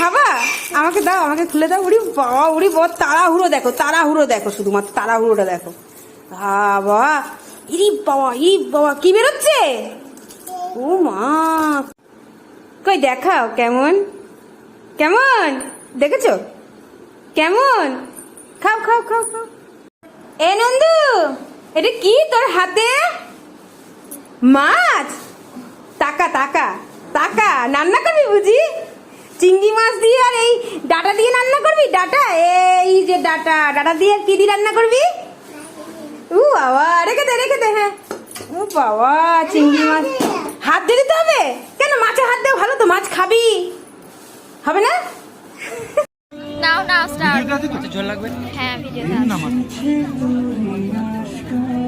খাবা? আমাকে দাও, আমাকে খুলে দাও। উড়ি বাবা উড়ি বাবা, তাড়াহুড়ো দেখো তাড়াহুড়ো দেখো শুধুমাত্র, তাড়াহুড়োটা দেখো। বাবা, ইরি বাবা ই বাবা, কি বেরোচ্ছে? ও মা। কই দেখাও, কেমন? কেমন? দেখেছ? কেমন? খাও খাও খাও খাও। এ নন্দু, এটা কি তোর হাতে? মাছ? টাকা টাকা টাকা রান্না করবি বুঝি? চিংড়ি মাছ দিয়ে আর এই ডাটা দিয়ে রান্না করবি? ডাটা? এই যে ডাটা। ডাটা দিয়ে আর কি দিয়ে রান্না করবি? উ বাবা রেখে দে রেখে দে হ্যাঁ। ও বাবা চিংড়ি মাছ। হাত দিয়ে দিতে হবে? কেন মাছে হাত দেওয়া ভালো তো? মাছ খাবি। হবে না? নাও নাও স্টার্ট ভিডিওতে আছে তো? ঝোল লাগবে? হ্যাঁ ভিডিও না মা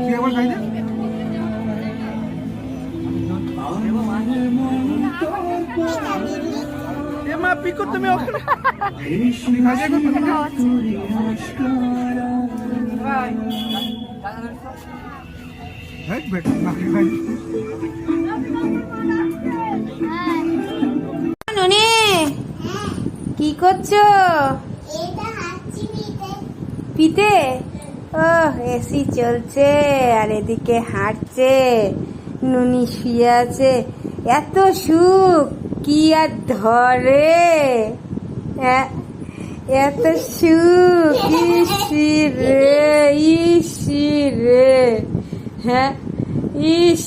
তুই একবার খাই দে। এ মা পিকো তুমি ওখানে তুমি খাই দে হ্যাঁ বেটা না খাই দে। ননে কি করছ? পিতে? ও এসি চলছে আর এদিকে হাঁটছে নুনি শুয়ে আছে। এত সুখ। কি আর ধরে? এ- এত সুখ ইসি রে ইসি রে। হ্যাঁ ইস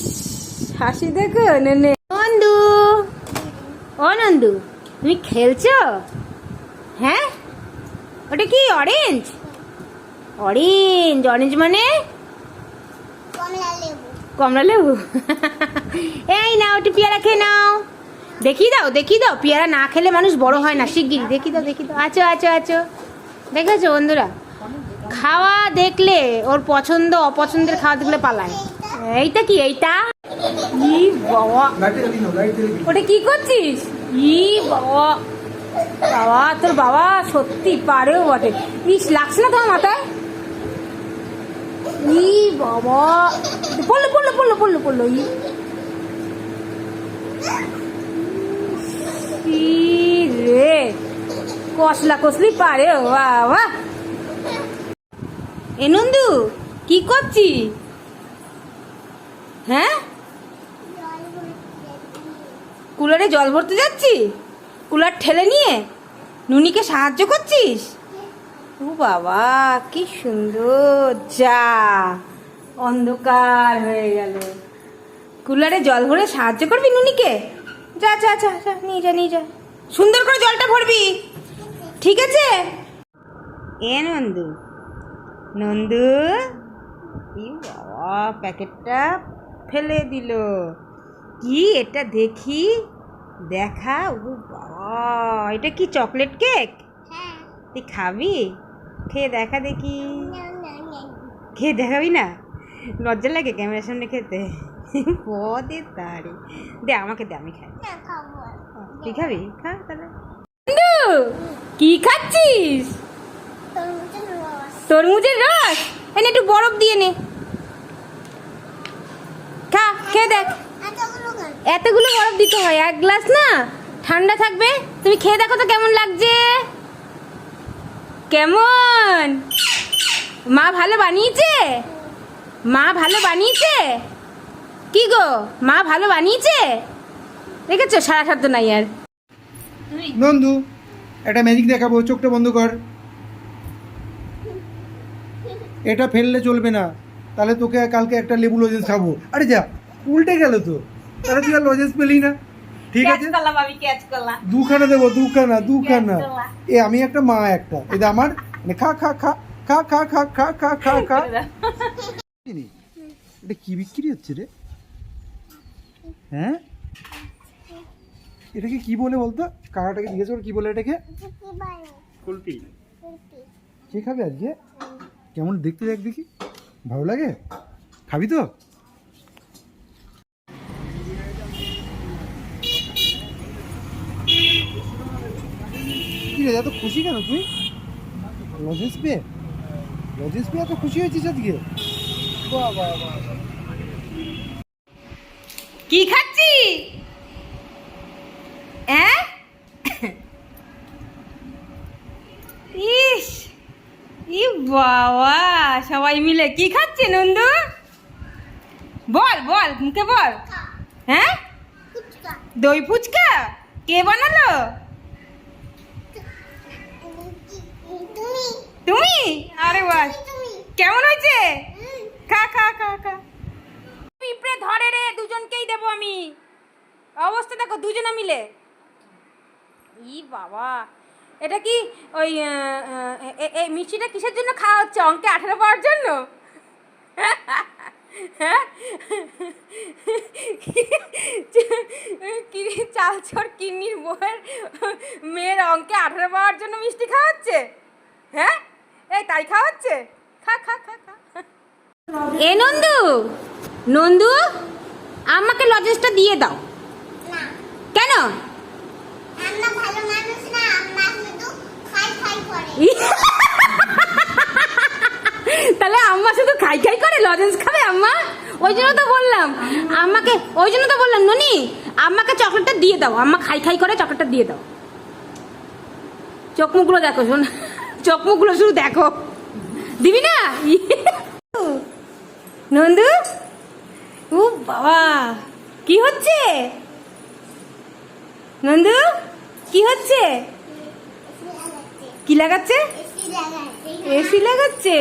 হাসি দেখো ননে? নন্দু ও নন্দু তুমি খেলছো? হ্যাঁ? ওটা কি অরেঞ্জ অরেঞ্জ অরেঞ্জ মানে? কমলা লেবু। এই নাও একটু পেয়ারা খেয়ে নাও। দেখি দাও দেখি দাও। পেয়ারা না খেলে মানুষ বড় হয় না শিগগিরি দেখি দাও দেখি দাও। আছো আছো আছো। দেখেছ বন্ধুরা? খাওয়া দেখলে ওর পছন্দ, অপছন্দের খাওয়া দেখলে পালায়। এইটা কি, এইটা? ই বাবা। ওটা কি করছিস? ই বাবা। বাবা, তোর বাবা সত্যি পারেও বটে। ইস, লাগছে না তোমার মাথায়? ই বাবা। পড়ল পড়ল পড়ল পড়ল পড়ল ই। ই রে। কসলা কসলি পারে বাবা এ নন্দু, কি করছিস? হ্যাঁ? কুলারে জল ভরতে যাচ্ছি? কুলার ঠেলে নিয়ে নুনিকে সাহায্য করছিস? ও বাবা, কি সুন্দর। যা, অন্ধকার হয়ে গেল। কুলারে জল ভরে সাহায্য করবি নুনিকে? যা যা যা যা নিয়ে যা নিয়ে যা। সুন্দর করে জলটা ভরবি। ঠিক আছে? এ নন্দু নন্দু বাবা প্যাকেটটা ফেলে দিল। কি এটা দেখি? দেখা ও বাবা এটা কি চকলেট কেক? তুই খাবি? খেয়ে দেখা দেখি। খেয়ে দেখাবি না? লজ্জা লাগে ক্যামেরার সামনে খেতে। পদে তারে। দে আমাকে দে আমি খাই। তুই খাবি খা তাহলে। কি খাচ্ছিস? তরমুজের রস। এনে একটু বরফ দিয়ে নে। খা খেয়ে দেখ। এতগুলো বরফ দিতে হয় এক গ্লাস না? ঠান্ডা থাকবে। তুমি খেয়ে দেখো তো কেমন লাগছে। কেমন? মা ভালো বানিয়েছে? মা ভালো বানিয়েছে? কি গো মা ভালো বানিয়েছে? দেখেছ? সারা শব্দ নাই আর। নন্দু একটা ম্যাজিক দেখাবো চোখটা বন্ধ কর। এটা ফেললে চলবে না। তাহলে তোকে কালকে একটা লেবু লজেন্স খাব। আরে যা উল্টে গেল তো। তাহলে তুই আর লজেন্স পেলি না। ঠিক আছে? দুখানা দেবো দুখানা দুখানা। এ আমি একটা মা একটা। এটা আমার। মানে খা খা খা খা খা খা খা খা খা খা। এটা কি বিক্রি হচ্ছে রে? হ্যাঁ? এটাকে কি বলে বলতো? কাকাটাকে জিজ্ঞেস কর কি বলে এটাকে? কে খাবে আজকে? কেমন দেখতে দেখ দেখি। ভালো লাগে? খাবি তো? এত খুশি কেন তুই? লজেন্স পেয়ে? লজেন্স পেয়ে এত খুশি হয়েছিস আজকে। কি খাচ্ছি হ্যাঁ বাবা সবাই মিলে। কি খাচ্ছে নন্দু? বল বল মুখে বল। হ্যাঁ? দই ফুচকা? কে বানালো? তুমি? আরে বাস কেমন হয়েছে? খা খা খা খা। পিঁপড়ে ধরে রে দুজনকেই দেবো আমি। অবস্থা দেখো দুজনে মিলে। ই বাবা। এটা কি ওই এই মিষ্টিটা কিসের জন্য খাওয়া হচ্ছে? অঙ্কে আঠেরো পাওয়ার জন্য? চালচর কিন্নির বউয়ের মেয়ের অঙ্কে আঠেরো পাওয়ার জন্য মিষ্টি খাওয়াচ্ছে হ্যাঁ? এই তাই খাওয়াচ্ছে খা খা খা খা। এ নন্দু নন্দু আমাকে লজেন্সটা দিয়ে দাও। কেন আমরা ভালো মানুষ না আমরা শুধু খাই খাই করে তাহলে আম্মা শুধু খাই খাই করে লজেন্স খাবে আম্মা? ওই জন্য তো বললাম। আম্মাকে ওই জন্য তো বললাম, ননি, আম্মাকে চকলেটটা দিয়ে দাও। আম্মা খাই খাই করে চকলেটটা দিয়ে দাও। চোখ মুখগুলো দেখো, শোন। চোখ মুখগুলো শুধু দেখো। দিবি না? নন্দু? ও বাবা, কি হচ্ছে? নন্দু, কি হচ্ছে? কি লাগাচ্ছে? এসি লাগাচ্ছে।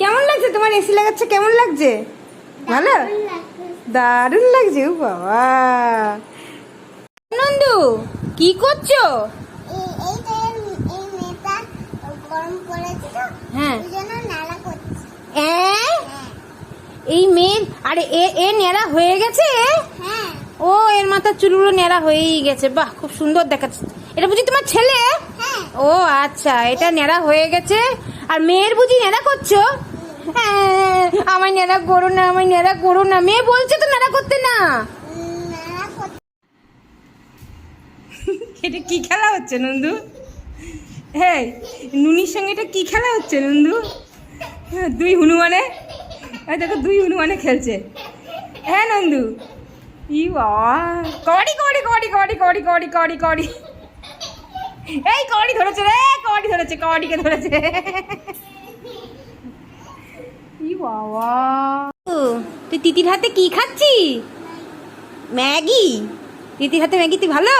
কেমন লাগছে? তোমার এসি লাগাচ্ছে? কেমন লাগছে? ভালো? দারুণ লাগছে বাবা। নন্দু কি করছ? হ্যাঁ। হ্যাঁ। এই মেয়ের আরে এ এ নেড়া হয়ে গেছে? হ্যাঁ। ও এর মাথার চুলগুলো নেড়া হয়েই গেছে। বাহ খুব সুন্দর দেখাচ্ছে। এটা বুঝি তোমার ছেলে? হ্যাঁ। ও আচ্ছা এটা ন্যাড়া হয়ে গেছে। আর মেয়ের বুঝি ন্যাড়া করছ? হ্যাঁ, আমায় ন্যাড়া করো না আমায় ন্যাড়া করো না। মেয়ে বলছে তো ন্যাড়া করতে না। এটা কি খেলা হচ্ছে নন্দু? হ্যাঁ নুনির সঙ্গে এটা কি খেলা হচ্ছে নন্দু? হ্যাঁ, দুই হনুমানে? দেখো দুই হনুমানে খেলছে। হ্যাঁ নন্দু? ই বাবা কবাডি কবাডি কবাডি কবাডি কবাডি কবাডি কবাডি কবাডি এই কবাডি ধরেছে রে কবাডি ধরেছে কবাডিকে ধরেছে। ই বাবা। তুই তিতির হাতে কি খাচ্ছি ম্যাগি? তিতির হাতে ম্যাগি তুই ভালো?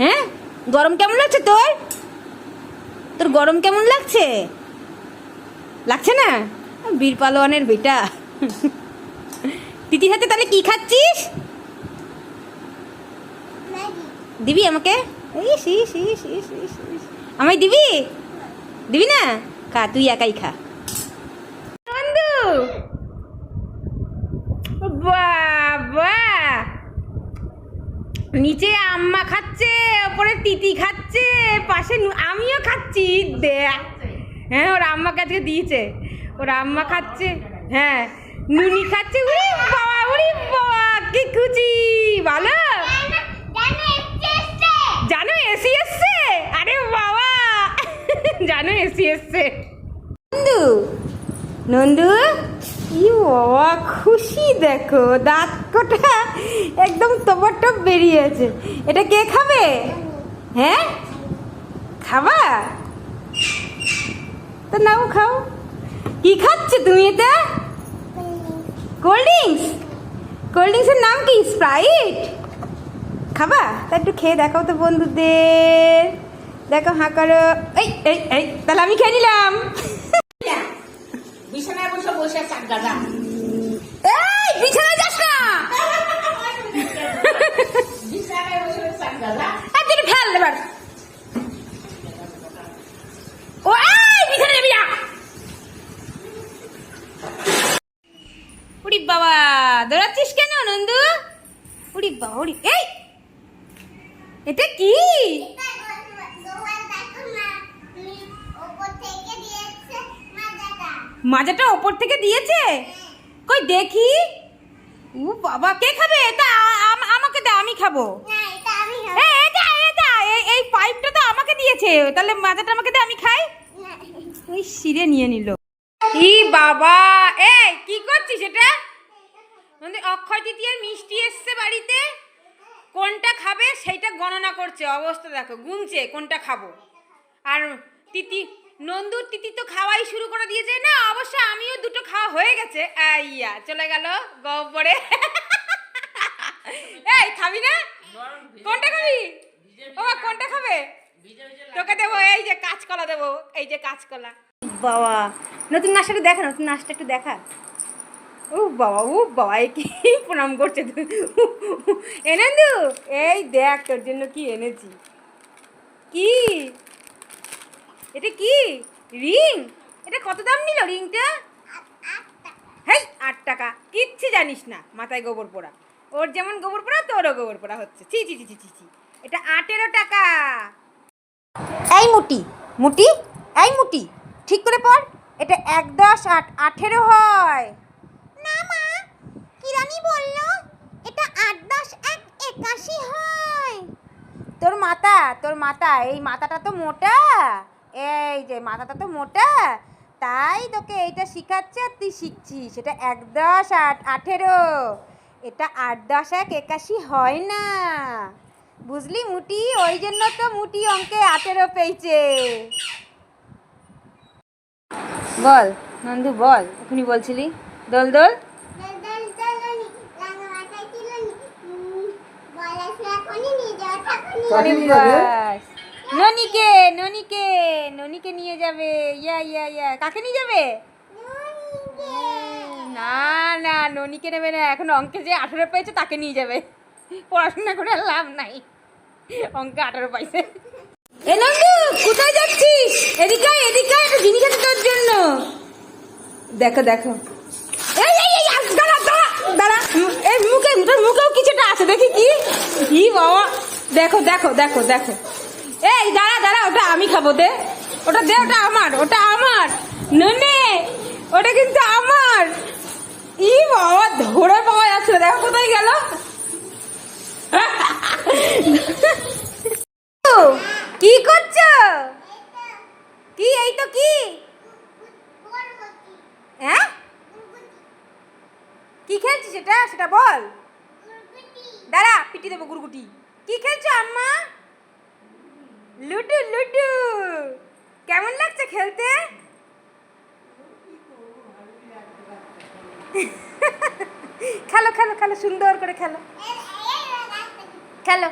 হ্যাঁ? গরম কেমন লাগছে তোর? তোর গরম কেমন লাগছে? লাগছে না? বীর পালোয়ানের বেটা। তিতির হাতে তাহলে কি খাচ্ছিস? দিবি আমাকে? আমায় দিবি? দিবি না? খা, তুই একাই খা। বন্ধু! বাবা! নিচে আম্মা খাচ্ছে, ওপরে তিতি খাচ্ছে, পাশে আমিও খাচ্ছি, দেখ। হ্যাঁ ওর আম্মাকে আজকে দিয়েছে। ওর আম্মা খাচ্ছে। হ্যাঁ নুনি খাচ্ছে। উড়ি বাবা উড়ি বাবা, কি খুচি ভালো? জানো এসি এসছে? আরে বাবা। জানো এসি এসছে। নন্দু নন্দু কি বাবা খুশি দেখো। দাঁত কটা একদম টপর টপ বেরিয়েছে এটা কে খাবে? হ্যাঁ? খাবা? তো নাও খাও। কি খাচ্ছে তুমি এটা? কোল্ড ড্রিঙ্কস কোল্ড ড্রিঙ্কসের নাম কি? স্প্রাইট খাবা? তা একটু খেয়ে দেখাও তো বন্ধুদের। দেখো হাঁ করো। এই এই এই তাহলে আমি খেয়ে নিলাম। বিছানায় বসে বসে চাক গাদা এই বিছানায় যাস না। বিছানায় বসে বসে চাক গাদা একদিন খেয়াল এবার ও এই বিছানায় যাবি না। উড়ি বাবা দৌড়াচ্ছিস কেন নন্দু? উড়ি বাবা উড়ি এই এটা কি? মাজাটা ওপর থেকে দিয়েছে? কই দেখি। ও বাবা, কে খাবে? এটা আমাকে দে, আমি খাব। এই পাইপটা তো আমাকে দিয়েছে। তাহলে মাজাটা আমাকে দে, আমি খাই। ওই সিরে নিয়ে নিল। ই বাবা, এই কি করছিস এটা? মানে অক্ষয় তৃতীয়ার মিষ্টি এসছে বাড়িতে। কোনটা খাবে সেইটা গণনা করছে অবস্থা দেখো গুনছে কোনটা খাব? আর তিতি নন্দুর তিতি তো খাওয়াই শুরু করে দিয়েছে না অবশ্য আমিও দুটো খাওয়া হয়ে গেছে। আইয়া চলে গেল গব্বরে এই খাবি না? কোনটা খাবি? ও কোনটা খাবে? তোকে দেবো এই যে কাঁচকলা দেবো এই যে কাঁচকলা। বাবা নতুন নাচটা একটু দেখা নতুন নাচটা একটু দেখা। ও বাবা ও বাবা কি প্রণাম করছে তুই এনেন্দু এই দেখ তোর জন্য কি এনেছি। কি? এটা কি? রিং? এটা কত দাম নিল রিংটা? হেই আট টাকা। কিচ্ছু জানিস না মাথায় গোবর পোড়া। ওর যেমন গোবর পোড়া তোরও গোবর পোড়া হচ্ছে। ছি ছি ছি ছি ছি এটা আটেরো টাকা। এই মুটি। মুটি? এই মুটি। ঠিক করে পড়। এটা এক দশ আট আঠেরো হয়। এটা আট দশ এক একাশি তোর মাথা তোর মাথা এই মাথাটা তো মোটা। এই যে মাথাটা তো মোটা। তাই তোকে এইটা শিখাচ্ছে আর তুই শিখছিস। সেটা এক দশ আট, আঠেরো। এটা আট দশ এক একাশি হয় না। বুঝলি মুটি? ওই জন্য তো মুটি অঙ্কে আঠেরো পেয়েছে। বল, নন্দু, বল এখনই বলছিলি? দোল দোল। ননিকে ননিকে ননিকে নিয়ে যাবে। ইয়া ইয়া ইয়া। কাকে নিয়ে যাবে? না না ননিকে নেবে না। এখন অঙ্কে যে আঠেরো পেয়েছে তাকে নিয়ে যাবে। পড়াশোনা করে লাভ নাই। অঙ্কে আঠেরো পাইছে। এ নন্দু কোথায় যাচ্ছিস? এদিকে এদিকে একটা জিনিস আছে তোর জন্য। দেখো দেখো। এই এই দাঁড়া দাঁড়া দাঁড়া। এই মুখে, তোর মুখেও কিছুটা আছে, দেখি কি? কি বাবা? দেখো দেখো দেখো দেখো। এই, দাঁড়া দাঁড়া, ওটা আমি খাব, দে। ওটা দে, ওটা আমার ওটা আমার। ননে, ওটা কিন্তু আমার। ই বাবা, ধরে পাওয়া যাচ্ছে দেখো কোথায় গেল। কি করছ? কি, এই তো কি হ্যাঁ কি খেলছিস সেটা সেটা বল দাঁড়া পিটি দেবো গুরগুটি কি খেলছো আম্মা লুডু লুডু কেমন লাগছে খেলতে খেলো খেলো খেলো সুন্দর করে খেলো খেলো